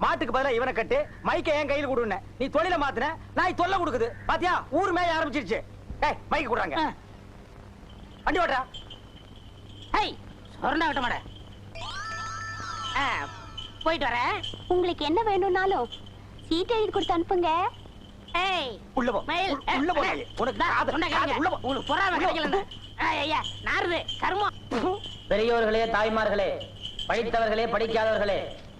மாட்டுக்கு பதிலா இவனை கட்டு. மைக்க என் கையில கொடுன நீ தொழில மாத்துன. நாய் தொல்லை கொடுக்குது. பாத்தியா? ஊர் மேய ஆரம்பிச்சிருச்சு. ஏய் மைக்க கொடுறாங்க. வண்டி ஓட்டுறா ஹை சொர்ணா விட்ட மாட ஆ, போயிட்டு வரேன். உங்களுக்கு என்ன வேணும்னாலும் சீட் எழுதி கொடுத்து அனுப்புங்க. ஏய் உள்ள போ. மயில் ஏ, உள்ள போ. உனக்கு காது-. உள்ள போ. உங்களுக்கு பொறாம உள்ள போ. கிடைக்கலன்னு. ஆ, ஐயா நாருது கருமம். பெரியோர்களே தாய்மார்களே படித்தவர்களே படிக்காதவர்களே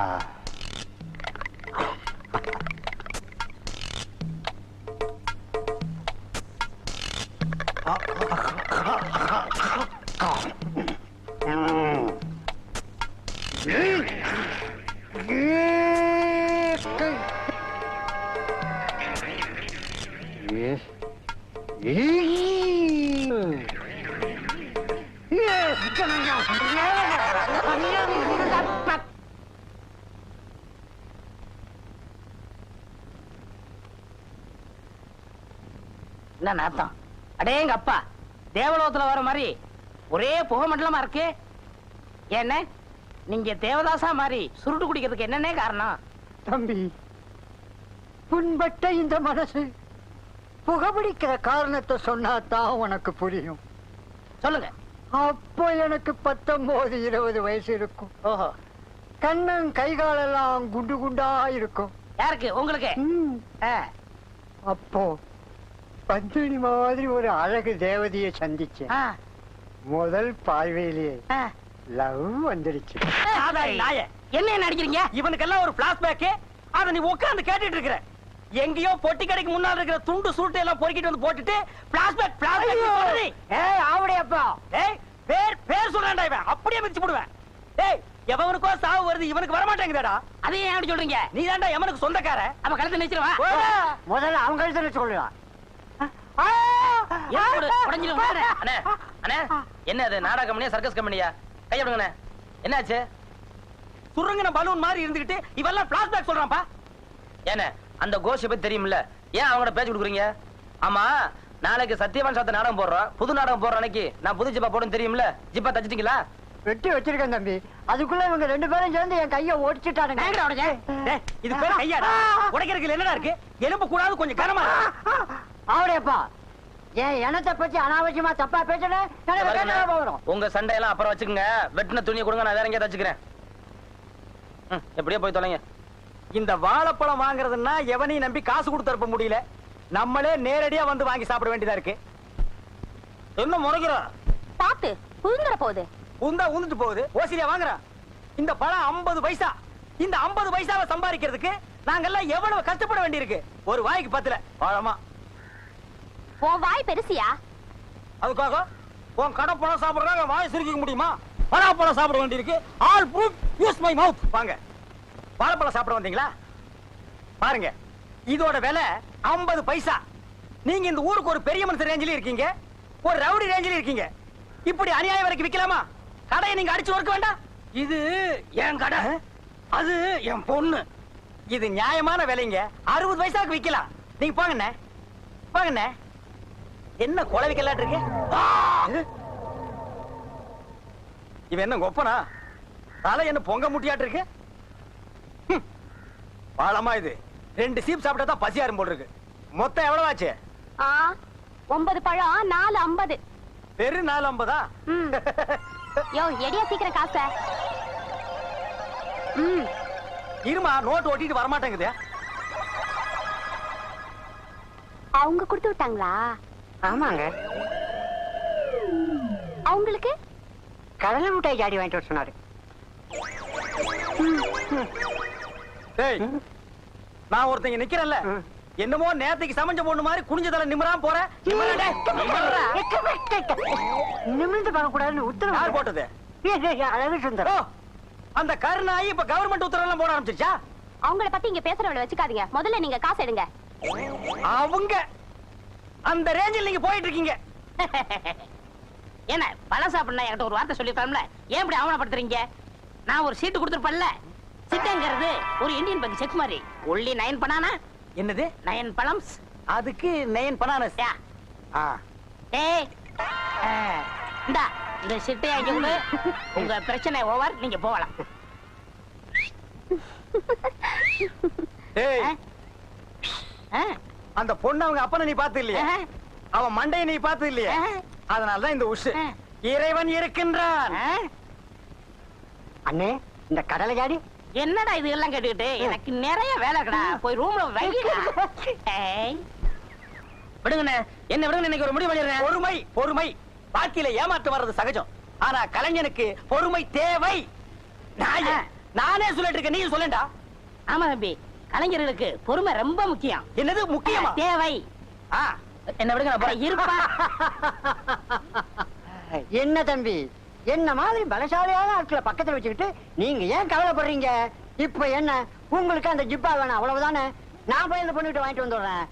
Ah. என்ன நாத்தம்? அடேங்க அப்பா. தேவலோகத்துல வர மாதிரி ஒரே புகை மண்டலமா இருக்கு. என்ன நீங்க தேவதாசா மாதிரி சுருட்டு குடிக்கிறதுக்கு என்னன்னே காரணம்? தம்பி புண்பட்ட இந்த மனசு புகபிடிக்கிற காரணத்தை சொன்னாதான் உனக்கு புரியும். சொல்லுங்க. அப்போ எனக்கு பத்தொன்பது இருபது வயசு இருக்கும். கண்ணன் கை காலெல்லாம் குண்டு குண்டா இருக்கும். யாருக்கு? உங்களுக்கு? அப்போ பத்மினி மாதிரி ஒரு அழகு தேவதையை சந்திச்சேன். முதல் பார்வையிலேயே. லவ் வந்துடுச்சு. என்ன நடிக்கிறீங்க? இவனுக்கெல்லாம் ஒரு பிளாஷ்பேக் அத நீ உட்கார்ந்து கேட்டுட்டு இருக்கிற. எங்கேயோ பொட்டி கடைக்கு முன்னால இருக்கிற துண்டு சுருட்டு எல்லாம் பொறுக்கிட்டு வந்து போட்டுட்டு பிளாஷ்பேக் பிளாஷ்பேக் ஏய் ஆவடையப்பா. ஏய் பேர் பேர் சொல்றான்டா இவன். அப்படியே மிதிச்சு போடுவேன். ஏய் எவனுக்கோ சாவு வருது இவனுக்கு வர மாட்டேங்குதடா அதையே ஏன் அப்படி சொல்றீங்க? நீ தான்டா எவனுக்கு சொந்தக்கார. அப்ப கழுத்து நிச்சிருவா முதல்ல சொல்லலாம் உடஞ்சிரும் அண்ணே. அண்ணே என்ன அது நாடக கம்பெனியா சர்க்கஸ் கம்பெனியா? கையப்படுங்கண்ணே என்னாச்சு? சுருங்கின பலூன் மாதிரி இருந்துகிட்டு இவெல்லாம் பிளாஷ்பேக் சொல்றான்ப்பா. ஏண்ணே அந்த கோஷை பத்தி தெரியும்ல. ஏன் அவங்கள பேச்சு கொடுக்குறீங்க? ஆமா நாளைக்கு சத்யவான் சாத்த நாடகம் போடுறோம். புது நாடகம் போடுற அன்னைக்கு நான் புது ஜிப்பா போடுன்னு தெரியும்ல. ஜிப்பா தச்சிட்டீங்களா? வெட்டி வச்சிருக்கேன் தம்பி. அதுக்குள்ள இவங்க ரெண்டு பேரும் சேர்ந்து என் கைய? டேய், இது பேர் கையாடா? உடைக்கிறதுக்கு என்னடா இருக்கு? எலும்பு கூடாது கொஞ்சம் கனமா இருக்கு. ஆவடையப்பா என் இனத்தை பத்தி அனாவசியமா தப்பா போகிறோம் உங்க சண்டையெல்லாம் அப்புறம் வச்சுக்கோங்க. வெட்டின துணியை கொடுங்க நான் வேற எங்கேயா தச்சுக்கிறேன் எப்படியோ போய் தொலைங்க. இந்த வாழைப்பழம் வாங்குறதுன்னா எவனையும் நம்பி காசு கொடுத்து அனுப்ப முடியல. நம்மளே நேரடியா வந்து வாங்கி சாப்பிட வேண்டியதா இருக்கு. என்ன முறைக்கிறோம் பாத்து புழுங்குற போகுது. உந்தா உந்துட்டு போகுது. ஓசிரியா வாங்குறான் இந்த பழம் 50 பைசா. இந்த 50 பைசாவை சம்பாதிக்கிறதுக்கு நாங்கெல்லாம் எவ்வளவு கஷ்டப்பட வேண்டியிருக்கு. ஒரு வாய்க்கு பத்துல. பழமா உன் வாய் பெருசியா? அதுக்காக உன் கடை பழம் சாப்பிடுறாங்க வாய் சுருக்கிக்க முடியுமா? பழம் சாப்பிட வேண்டியிருக்கு. All proof use my mouth வாங்க. வாழைப்பழம் சாப்பிட வந்தீங்களா? பாருங்க இதோட விலை 50 பைசா. நீங்க இந்த ஊருக்கு ஒரு பெரிய மனுஷன் ரேஞ்சில இருக்கீங்க ஒரு ரவுடி ரேஞ்சில இருக்கீங்க. இப்படி அநியாயம் வரைக்கும் விக்கலாமா? கடையை நீங்க அடிச்சு ஒர்க்க வேண்டாம். இது என் கடை. அது என் பொண்ணு. இது நியாயமான விலைங்க. அறுபது பைசாக்கு விக்கலாம். நீங்க போங்கண்ணே போங்கண்ணே என்ன கொலை விக்கலாட்டு இருக்கு? இவன் என்ன கொப்பனா தலை என்ன பொங்க முட்டியாட்டு இருக்கு. பாலமா இது? ரெண்டு சீப் சாப்பிட்டா தான் பசியாரும் போல் இருக்கு. மொத்தம் எவ்வளவு ஆச்சு ஒன்பது பழம் நாலு ஐம்பது. வெறும் நாலு ஐம்பதா? யோ எடியா சீக்கிரம் காச ம். இருமா நோட்டு ஓட்டிட்டு வரமாட்டேங்குது. அவங்க கொடுத்து விட்டாங்களா? ஆமாங்க. அவங்களுக்கு? கடலை மிட்டாய் ஜாடி வாங்கிட்டு வர சொன்னாரு. நான் ஒருத்தங்க நிக்கிறேன்ல. என்னமோ நேத்துக்கு சமைஞ்ச பொண்ணு மாதிரி குனிஞ்ச தலை நிமிராம போற. நிமிர்ந்து பார்க்க கூடாதுன்னு யார் உத்தரவு போட்டது? ஏய், ஏய், அழகு சுந்தரம் அந்த கருணாயி இப்ப கவர்மெண்ட் உத்தரவு எல்லாம் போட ஆரம்பிச்சிருச்சா? அவங்கள பத்தி இங்க பேசுறவள வச்சுக்காதீங்க. முதல்ல நீங்க காசு எடுங்க. அவங்க அந்த ரேஞ்சில் நீங்க போயிட்டு இருக்கீங்க என்ன பழம் சாப்பிடணும் என்கிட்ட ஒரு வார்த்தை சொல்லிருக்கலாம்ல ஏன் இப்படி அவமானப்படுத்துறீங்க? நான் ஒரு சீட்டு கொடுத்துருப்பேன்ல. சிட்டங்கிறது ஒரு இந்தியன் பேங்க் செக் மாதிரி ஒன்லி நயன் பனானா? என்னது? நயன் பழம்ஸ். அதுக்கு நயன் பனானஸ். ஆ. ஏய் இந்தா இந்த சிட்டை அங்க கொடு உங்க பிரச்சனை ஓவர் நீங்க போகலாம்? அந்த பொண்ணு அவங்க அப்பனை நீ பார்த்து இல்லையா? அவன் மண்டையை நீ பார்த்து இல்லையா? ஆ. அதனால தான் இந்த உஷு. இறைவன் இருக்கின்றான்? அண்ணே இந்த கடலை ஜாடி என்னடா இது எல்லாம் கேட்டுக்கிட்டு எனக்கு நிறைய வேலை இருக்குடா போய் ரூம்ல ஏய். விடுங்கண்ணே. என்ன விடுங்க இன்னைக்கு ஒரு முடிவு பண்ணிடுறேன். பொறுமை பொறுமை. வாழ்க்கையில ஏமாற்றம் வர்றது சகஜம். ஆனா கலைஞனுக்கு பொறுமை தேவை. நாயே, நானே சொல்லிட்டு இருக்கேன். நீ சொல்லண்டா ஆமா தம்பி. கலைஞர்களுக்கு பொறுமை ரொம்ப முக்கியம். என்னது முக்கியமா? தேவை. ஆ, என்ன விடுங்க. இருப்பா. என்ன தம்பி? என்ன மாதிரி பலசாலியான ஆட்களை பக்கத்துல வச்சுக்கிட்டு நீங்க ஏன் கவலைப்படுறீங்க? இப்ப என்ன? உங்களுக்கு அந்த ஜிப்பா வேணாம் அவ்வளவுதானே? நான் போய் இந்த பொண்ணுகிட்ட வாங்கிட்டு வந்துடுறேன்.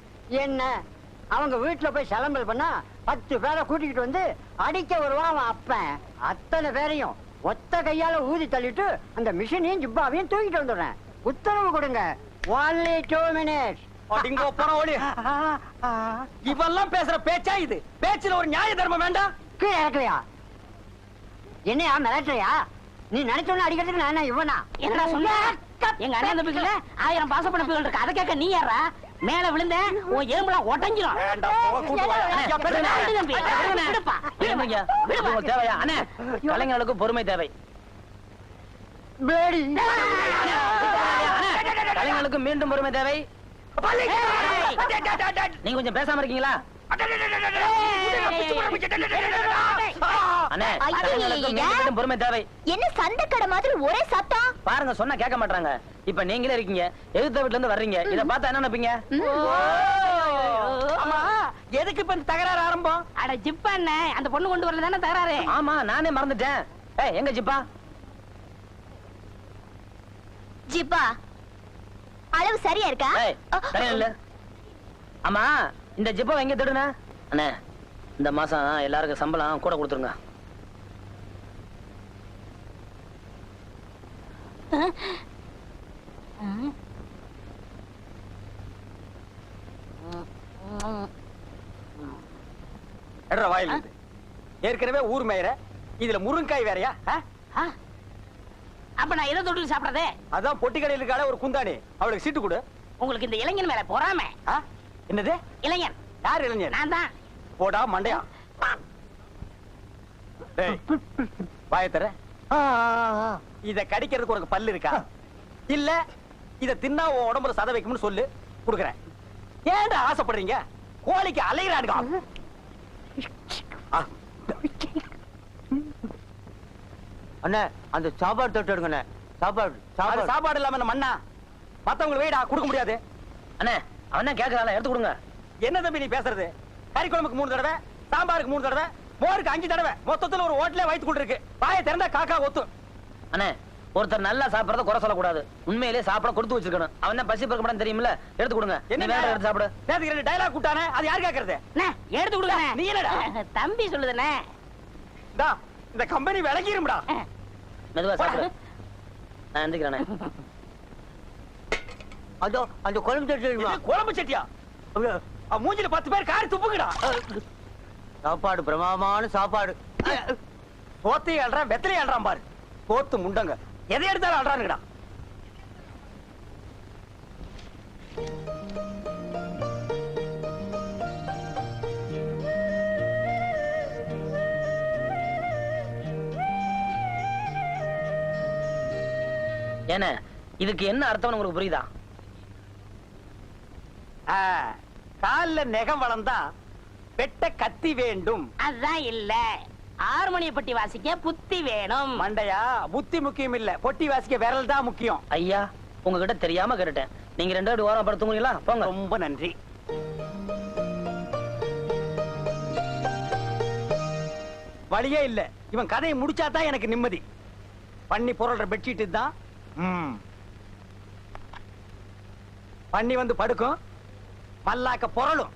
என்ன? அவங்க வீட்டுல போய் சிலம்பல் பண்ணா பத்து பேரை கூட்டிக்கிட்டு வந்து அடிக்க வருவான் அவன் அப்பன். அத்தனை பேரையும் ஒத்த கையால ஊதி தள்ளிட்டு அந்த மிஷினையும் ஜிப்பாவையும் தூக்கிட்டு வந்துடுறேன். உத்தரவு கொடுங்க. ஒன்லி டூ மினிட்ஸ் போன ஓடி இவெல்லாம் பேசுற பேச்சா இது? பேச்சுல ஒரு நியாய தர்மம் வேண்டாம் கீழே இறக்கலையா? என்னையா மிரட்டுறியா? நீ நினைச்சோன்னு அடிக்கிறதுக்கு நான் என்ன இவனா? என்னடா சொன்ன எங்க அண்ணன் தம்பிக்குள்ள ஆயிரம் பாசப்பட பிள்ளைகள் இருக்கு. அதை கேட்க நீ யாரா மேல விழுந்த உன் எலும்புலாம் உடஞ்சிரும் தேவையா? அண்ணே கலைஞர்களுக்கு பொறுமை தேவை. கலைஞர்களுக்கு மீண்டும் பொறுமை தேவை. நீங்க கொஞ்சம் பேசாம இருக்கீங்களா அண்ணே ஐயையையே. கலைஞர்களுக்கு மீண்டும் மீண்டும் பொறுமை தேவை. என்ன சண்டை மாதிரி ஒரே சத்தம்? பாருங்க சொன்னா கேட்க மாட்டாங்க. இப்ப நீங்களே இருக்கீங்க எதிர்த்த வீட்டுல இருந்து வர்றீங்க. இத பார்த்தா என்ன நினைப்பீங்க? எதுக்கு இப்ப தகராறு ஆரம்பம்? அட ஜிப்பா அண்ணே அந்த பொண்ணு கொண்டு வரல தானே தகராறு? ஆமா நானே மறந்துட்டேன். ஏய் எங்க ஜிப்பா? ஜிப்பா அளவு சரியா இருக்கா? இல்ல. ஆமா இந்த ஜிப்பா எங்க தேடுன அண்ணே இந்த மாசம் எல்லாருக்கும் சம்பளம் கூட கொடுத்துருங்க. எட்ரா வாயில் இருந்து. ஏற்கனவே ஊர் மேயற. இதுல முருங்காய் வேறயா? அப்ப நான் எதை தொட்டு சாப்பிடறதே. அதான் பொட்டி கடையில் இருக்காள ஒரு குந்தாணி. அவளுக்கு சீட்டு கொடு. உங்களுக்கு இந்த இளைஞன் மேல பொறாம? என்னது? இளைஞன். யார் இளைஞர் நான் தான். போடா மண்டையா. டேய் வாயை தர இத கடிக்கிறதுக்கு உனக்கு பல்லு இருக்கா? இல்ல இத தின்னா உன் உடம்புல சத வைக்கும்னு சொல்லு குடுக்குறேன். ஏன்டா ஆசைப்படுறீங்க? கோழிக்கு அலைகிறானுங்க ஆ. அண்ணே அந்த சாப்பாடு தொட்டு எடுங்கண்ணே. சாப்பாடு அது சாப்பாடு இல்லாம என்ன மண்ணா? மத்தவங்களுக்கு வெயிடா கொடுக்க முடியாது. அண்ணே அவன் தான் எடுத்து கொடுங்க. என்ன தம்பி நீ பேசுறது? கறி குழம்புக்கு மூணு தடவை சாம்பாருக்கு மூணு தடவை மோருக்கு அஞ்சு தடவை மொத்தத்துல ஒரு ஹோட்டலே வயித்து கொண்டு இருக்கு வாயை திறந்தா காக்கா ஒத்தும். அண்ணே ஒருத்தர் நல்லா சாப்பிடறத குறை சொல்லக்கூடாது. உண்மையிலேயே சாப்பிட கொடுத்து வச்சிருக்கணும். அவன் தான் பசி பிறக்க மாட்டான்னு தெரியுமில்ல? எடுத்து கொடுங்க. என்ன வேற எடுத்து சாப்பிடு? நேத்துக்கு ரெண்டு டைலாக் கூட்டானே அது யார் கேக்குறது? அண்ணே, எடுத்து கொடுங்க. நீ என்னடா? தம்பி சொல்லுதுண்ணே. டா இந்த கம்பெனி விளங்கிரும்டா மெதுவா சாப்பிடு. நான் எந்திரிக்கிறேண்ணே அதோ அந்த குழம்பு தெரியுமா குழம்பு சட்டியா? மூஞ்சில பத்து பேர் காரி துப்புங்கடா சாப்பாடு பிரமாதமான சாப்பாடு. சோத்தையும் அல்றான் வெத்தலையும் அல்றான் பாரு. கோத்து முண்டங்க. எதை எடுத்தாலும் அல்றானுங்கடா ஏண்ணே இதுக்கு என்ன அர்த்தம் உங்களுக்கு புரியுதா? காலில் கால்ல நெகம் வளர்ந்தா வெட்ட கத்தி வேண்டும். அதான் இல்ல. ஆறுமணிய பட்டி வாசிக்க புத்தி வேணும். மண்டையா? புத்தி முக்கியம் இல்ல. பொட்டி வாசிக்க விரல் தான் முக்கியம். ஐயா உங்ககிட்ட தெரியாம கேட்டுட்டேன். நீங்க ரெண்டு பேரும் ஓரம் படுத்துங்களா போங்க. ரொம்ப நன்றி. வழியே இல்ல. இவன் கதையை முடிச்சாதான் எனக்கு நிம்மதி. பண்ணி புரள்ற பெட்ஷீட் தான். ம். பண்ணி வந்து படுக்கும். மல்லாக்க புரளும்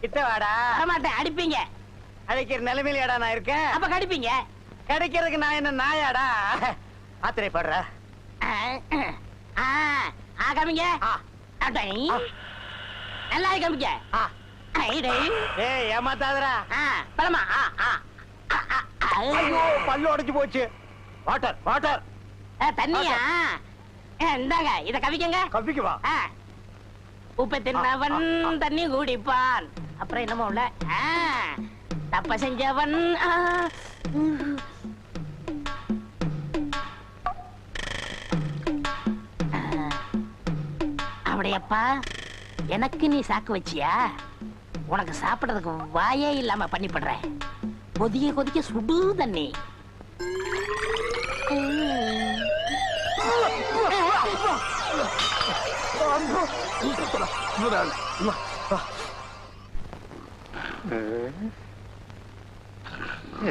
கிட்ட வாடா வரமாட்டேன் அடிப்பீங்க. அழைக்கிற நிலைமையிலடா நான் இருக்கேன்? அப்ப கடிப்பீங்க. கிடைக்கிறதுக்கு நான் என்ன நாயாடா? ஆத்திரைப்படுற. காமிங்க. நல்லா. ஐடை. ஏய் ஏமாத்தாதடா. ஆ, பழமா. ஐயோ பல்லு உடைஞ்சு போச்சு. Water water. தண்ணியா? இந்தாங்க இத கவிக்கங்க. கப்பிக்கு வா ஆ. உப்பை தின்னவன். தண்ணி குடிப்பான். அப்புறம் என்னமோ உள்ள தப்ப செஞ்சவன். அப்படியப்பா எனக்கு நீ சாக்கு வச்சியா? உனக்கு சாப்பிடுறதுக்கு வாயே இல்லாம பண்ணிப்படுறேன் கொதிக்க கொதிக்க சுடு தண்ணி. いいかったらまだ今あえええ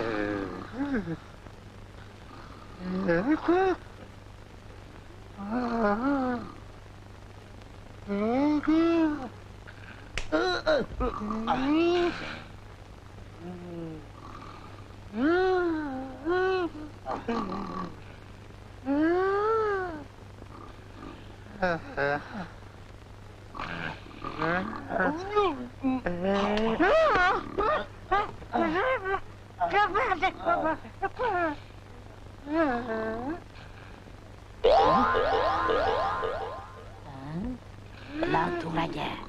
ええあええ எல்லாரும் தூங்குறாங்க ஆ.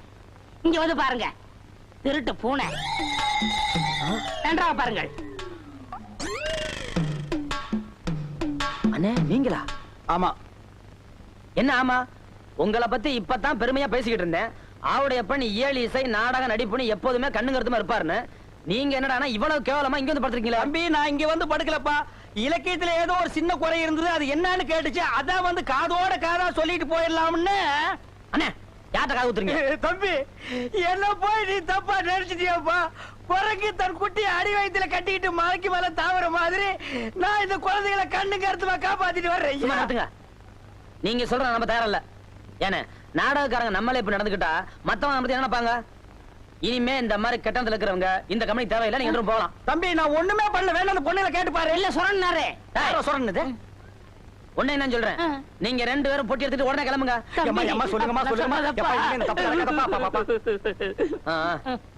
இங்க வந்து பாருங்க. திருட்டு பூனை. நன்றாக பாருங்கள். அண்ணே நீங்களா? ஆமா. என்ன ஆமா? உங்களை பத்தி இப்பதான் பெருமையா பேசிக்கிட்டு இருந்தேன். ஆவுடையப்பன் இயல் இசை நாடக நடிப்புன்னு எப்போதுமே கண்ணும் கருத்துமா இருப்பாருன்னு. நீங்க என்னடானா இவ்வளவு கேவலமா இங்க வந்து படுத்திருக்கீங்களா? தம்பி நான் இங்க வந்து படுக்கலப்பா. இலக்கியத்துல ஏதோ ஒரு சின்ன குறை இருந்தது அது என்னன்னு கேட்டுச்சு. அதான் வந்து காதோட காதா சொல்லிட்டு போயிடலாம்னு. அண்ணே யார்ட்ட காது ஊத்துறீங்க தம்பி என்ன போய் நீ தப்பா நினைச்சிட்டியாப்பா? குரங்கு தன் குட்டி அடி வயித்துல கட்டிக்கிட்டு மலைக்கு மேல தாவற மாதிரி நான் இந்த குழந்தைகளை கண்ணு கருத்துமா காப்பாத்திட்டு வர்றேன். நீங்க சொல்ற நம்ம தயாரில்ல. ஏனே நாடகக்காரங்க நம்மளே இப்ப நடந்துக்கிட்டா மத்தவங்க நம்ம பத்தி என்ன நினைப்பாங்க? இனிமே இந்த மாதிரி கட்டணத்துல இருக்கிறவங்க இந்த கம்பெனி தேவையில்லை நீங்க போகலாம். தம்பி நான் ஒண்ணுமே பண்ணல வேணும் அந்த பொண்ணுகளை கேட்டு பாரு. இல்ல சொன்னாரு யாரோ ஒண்ணு என்ன சொல்றேன். நீங்க ரெண்டு பேரும் பொட்டி எடுத்துட்டு உடனே கிளம்புங்க.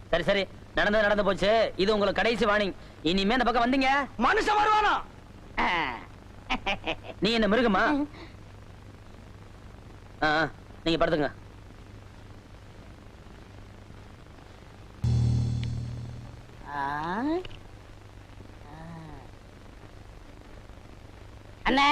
சரி சரி. நடந்தது நடந்து போச்சு. இது உங்களுக்கு கடைசி வார்னிங் இனிமே இந்த பக்கம் வந்தீங்க. மனுஷன் வருவானா. நீ என்ன மிருகமா? ஆ, ஆ. நீங்க படுத்துங்க. ஆ. அண்ணே.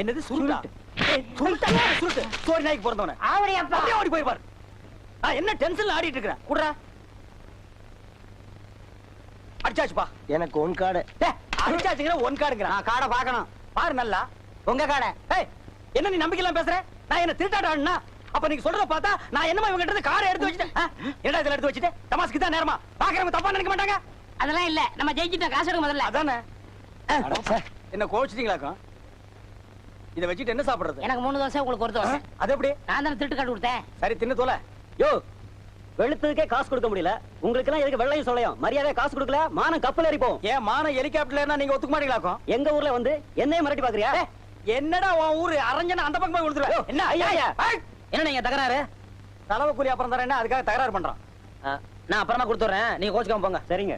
என்னது சுருட்டா? ஏய், சுருட்டா? சுருட்டு. சோரி நாய்க்கு பிறந்தவன. ஆவடியப்பா அப்படியே ஓடி போயிருப்பார் ஆ என்ன டென்ஷன்ல ஆடிட்டு இருக்கிறேன் குடுறா. அடிச்சாச்சுப்பா. எனக்கு ஒன் கார்டு டேய், அடிச்சாச்சுங்கிற ஒன் கார்டுங்கிறான் நான் காடை பார்க்கணும். பாரு நல்லா. உங்க காடை. ஏய் என்ன நீ நம்பிக்கையில பேசுற? நான் என்ன திருட்டாட்டம் ஆடுனா அப்ப நீங்க சொல்றத பார்த்தா நான் என்னமா இவங்க கிட்ட இருந்து காரை எடுத்து வச்சுட்டேன்? என்னடா இதுல எடுத்து வச்சுட்டு? தமாஸ்க்கு தான் நேரமா. பாக்குறவங்க தப்பா நினைக்க மாட்டாங்க. அதெல்லாம் இல்ல. நம்ம ஜெயிச்சிட்டோம். காசு எடுக்க முதல்ல. அதானே. என்ன கோவிச்சிட்டீங்களாக்கும் இத வச்சுட்டு என்ன சாப்பிடுறது? எனக்கு மூணு தோசை உங்களுக்கு ஒரு? தோசை. அது எப்படி? நான் தானே திருட்டு காட்டு கொடுத்தேன். சரி தின்னு தோல. யோ வெளுத்ததுக்கே காசு கொடுக்க முடியல. உங்களுக்கு எல்லாம் எதுக்கு வெள்ளையும் சொல்லையும் மரியாதை காசு கொடுக்கல மானம் கப்பல் ஏறி போகும். ஏன் மான ஹெலிகாப்டர்ல நீங்க ஒத்துக்க மாட்டீங்களாக்கும்? எங்க ஊர்ல வந்து என்னையும் மிரட்டி பாக்குறியா என்னடா உன் ஊரு? அரஞ்சனா அந்த பக்கம் போய் கொடுத்துருவேன் என்ன? ஐயா என்ன நீங்க தகராறு? செலவு கூலி அப்புறம் தரேன் அதுக்காக தகராறு பண்றான். நான் அப்புறமா கொடுத்துறேன் நீங்க கோச்சுக்காம போங்க. சரிங்க.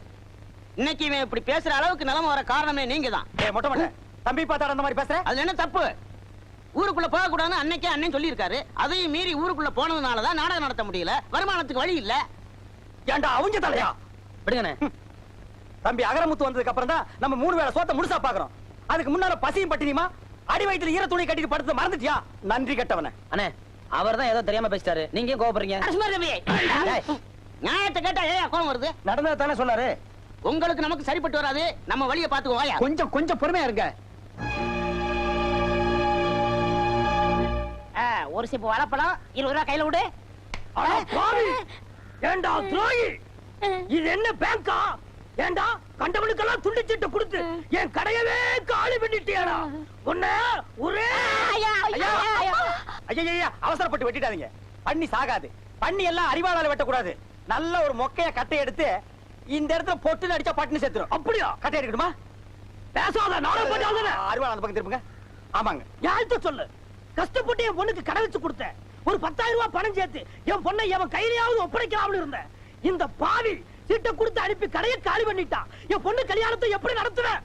இன்னைக்கு இவன் இப்படி பேசுற அளவுக்கு நிலைமை வர காரணமே நீங்க தான் ஏய் மொட்டை மொட்டை. தம்பி பார்த்தாட அந்த மாதிரி பேசுற? அதுல என்ன தப்பு? ஊருக்குள்ள போக கூடாதுன்னு அன்னைக்கே அண்ணன் சொல்லியிருக்காரு. அதையும் மீறி ஊருக்குள்ள போனதுனால தான் நாடகம் நடத்த முடியல. வருமானத்துக்கு வழி இல்ல. ஏன்டா அவங்க தலையா? விடுங்கண்ணே. தம்பி அகரமுத்து வந்ததுக்கு அப்புறம் தான் நம்ம மூணு வேளை சோத்த முழுசா பாக்குறோம் அதுக்கு முன்னால பசியும் பட்டினியுமா? அடி வயித்துல ஈர துணி கட்டிட்டு படுத்து மறந்துட்டியா? நன்றி கட்டவன. அண்ணே அவர் தான் ஏதோ தெரியாம பேசிட்டாரு. நீங்க டேய், நியாயத்தை கேட்டா ஏன் கோவம் வருது? நடந்தது தானே சொன்னாரு. உங்களுக்கு நமக்கு சரிப்பட்டு வராது. நம்ம வழியை பாத்துக்குவோம் வாயா. கொஞ்சம் கொஞ்சம் பொறுமையா இருங்க. ஒரு சிப்பு வாழைப்பழம் இருபது ரூபா கையில விடு ஏண்டா துரோகி? இது என்ன பேங்கா? ஏண்டா கண்டவனுக்கெல்லாம் துண்டு சீட்டு கொடுத்து என் கடையவே காலி பண்ணிட்டியாடா. உன்ன ஒரே ஐயா, அவசரப்பட்டு வெட்டிடாதீங்க. பண்ணி சாகாது. பண்ணி எல்லாம் அறிவாளால வெட்டக்கூடாது. நல்ல ஒரு மொக்கைய கட்டை எடுத்து இந்த இடத்துல பொட்டு அடிச்சா பட்டுன்னு செத்துரும் அப்படியா? கட்டை எடுக்கணுமா பேசாத நானும் பண்ணாத அறிவாள் அந்த பக்கம் ஆமாங்க. யார்கிட்ட சொல்லு? கஷ்டப்பட்டு என் பொண்ணுக்கு கடை வச்சு கொடுத்தேன். ஒரு பத்தாயிரம் ரூபாய் பணம் சேர்த்து என் பொண்ணை எவன் கையிலையாவது ஒப்படைக்கலாம்னு இருந்தேன். இந்த பாவி சீட்டை கொடுத்து அனுப்பி கடையை காலி பண்ணிட்டான் என் பொண்ணு கல்யாணத்தை எப்படி நடத்துவேன்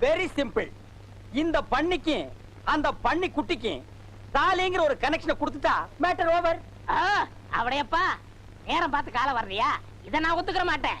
வெரி சிம்பிள் இந்த பண்ணிக்கு அந்த பண்ணி குட்டிக்கு தாலிங்கிற ஒரு கனெக்ஷனை கொடுத்துட்டா மேட்டர் ஓவர் ஆ, அவடையப்பா நேரம் பார்த்து காலம் வர்றியா? இதை நான் ஒத்துக்கிற மாட்டேன்.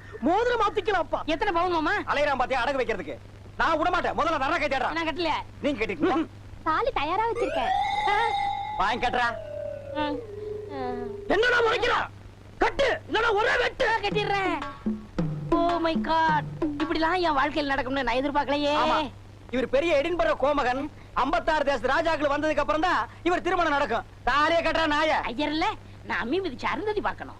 மோதிரம் மாத்திக்கலாம்ப்பா. எத்தனை பவுன் மாமா? அலையராம் பாத்தியா அடகு வைக்கிறதுக்கு. நான் விட மாட்டேன். முதல்ல நர கை தேடுறா நான் கட்டல நீங்க கேட்டீங்களா தாலி தயாரா வச்சிருக்கேன். வாங்கி கட்டுறா. என்னடா முறைக்கிறா? கட்டு. இல்லனா ஒரே வெட்டு. கட்டிடுறேன். ஓ மை காட் இப்படிலாம் என் வாழ்க்கையில் நடக்கும்னு நான் எதிர்பார்க்கலையே. இவர் பெரிய எடின்பர கோமகன். 56 தேச ராஜாக்கள் வந்ததுக்கு அப்புறம் தான் இவர் திருமணம் நடக்கும். தாலியே கட்டுறா நாய. ஐயர் இல்ல நான் அம்மி மிதிச்சு அருந்ததி பார்க்கணும்.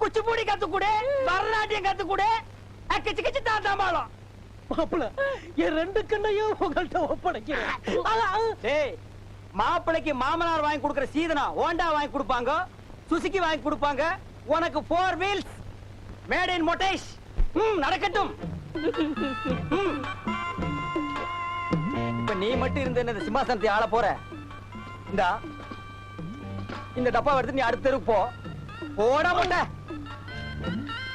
குச்சிப்பூடி கத்துக்குடு பரதநாட்டியம் கத்துக்குடு. கிச்சு கிச்சு தாத்தாம்பாளம் மாப்பிள என் ரெண்டு கண்ணையும் உங்கள்ட்ட ஒப்படைக்கிறேன். டேய் மாப்பிளைக்கு மாமனார் வாங்கி கொடுக்கிற சீதனா ஹோண்டா வாங்கி கொடுப்பாங்க சுசுகி வாங்கி கொடுப்பாங்க உனக்கு ஃபோர் வீல்ஸ் மேட் இன் மொட்டேஷ் நடக்கட்டும். இப்ப நீ மட்டும் இருந்த இந்த சிம்மாசனத்தை ஆள போற? இந்தா இந்த டப்பா எடுத்து நீ அடுத்த போ. போடா மாட்ட